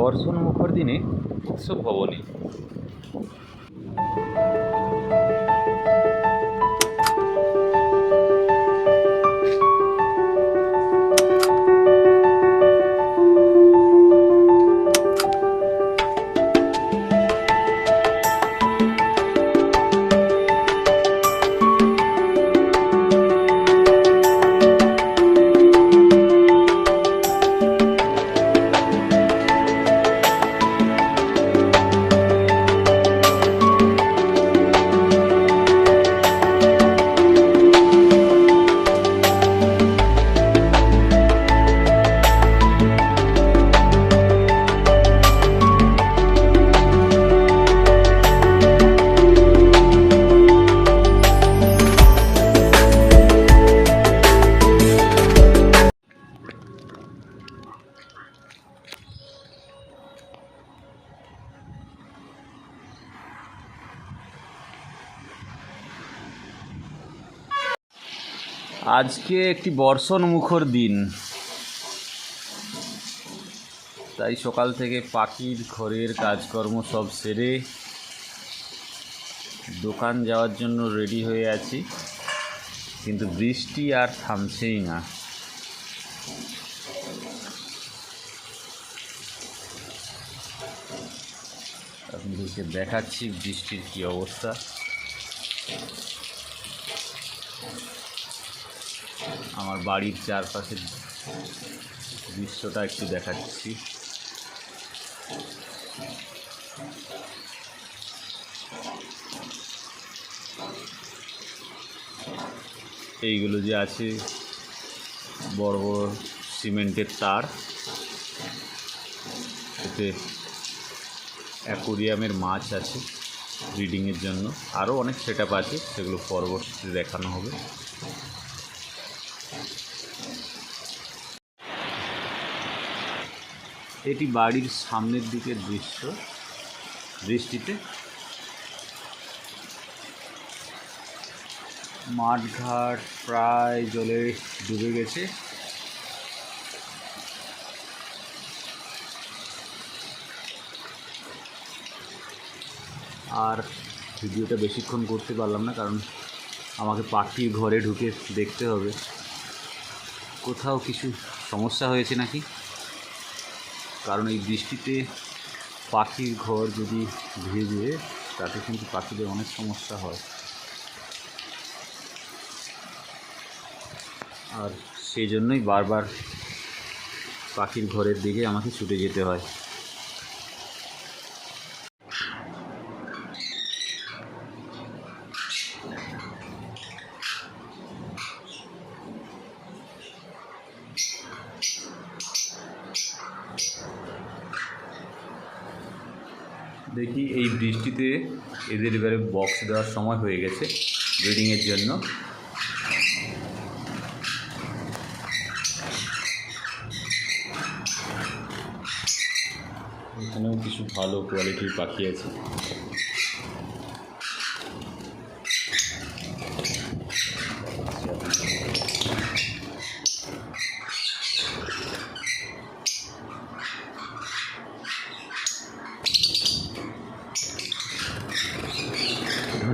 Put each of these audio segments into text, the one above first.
বর্ষণ মুখর দিনে উৎসব ভবনে আজকে একটি বর্ষণ মুখর দিন। তাই সকাল থেকে পাখির ঘরের কাজকর্ম সব সেরে দোকান যাওয়ার জন্য রেডি হয়ে আছি। কিন্তু বৃষ্টি আর থামছেই না। আপনাদেরকে দেখাচ্ছি বৃষ্টির কী অবস্থা। আমার বাড়ির চারপাশের দৃশ্যটা একটু দেখাচ্ছি। এইগুলো যে আছে, বড় বড় সিমেন্টের তার। এতে অ্যাকোরিয়ামের মাছ আছে ব্রিডিংয়ের জন্য। আরও অনেক সেট আছে, সেগুলো পরবর্তীতে দেখানো হবে। এটি বাড়ির সামনের দিকের দৃশ্য। বৃষ্টিতে মাঠঘাট প্রায় জলে ডুবে গেছে। আর ভিডিওটা বেশিক্ষণ করতে পারলাম না, কারণ আমাকে পাখির ঘরে ঢুকে দেখতে হবে। কোথাও কিছু সমস্যা হয়েছে নাকি? কারণ এই বৃষ্টিতে পাখির ঘর যদি ভেজে তাতে কিন্তু পাখিদের অনেক সমস্যা হয়। আর সেই জন্যই বারবার পাখির ঘরের দিকে আমাকে ছুটে যেতে হয়। দেখি এই বৃষ্টিতে এদের এবারে বক্স দেওয়ার সময় হয়ে গেছে ব্রিডিংয়ের জন্য। এখানেও কিছু ভালো কোয়ালিটির পাখি আছে।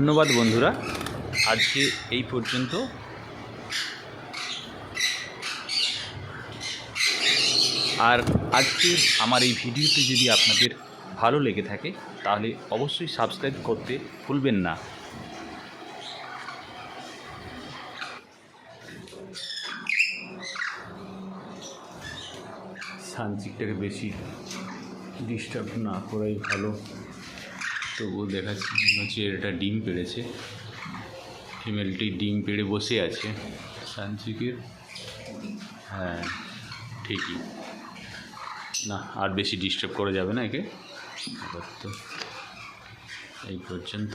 ধন্যবাদ বন্ধুরা। আজকে এই পর্যন্ত। আর আজকে আমার এই ভিডিওটি যদি আপনাদের ভালো লেগে থাকে, তাহলে অবশ্যই সাবস্ক্রাইব করতে ভুলবেন না। সানচিকটাকে বেশি ডিস্টার্ব না করাই ভালো। তবুও দেখাচ্ছি মনে হচ্ছে এটা ডিম পেড়েছে। ফিমেলটি ডিম পেড়ে বসে আছে। সানচিকের হ্যাঁ ঠিকই। না, আর বেশি ডিস্টার্ব করা যাবে না একে। তো এই পর্যন্ত।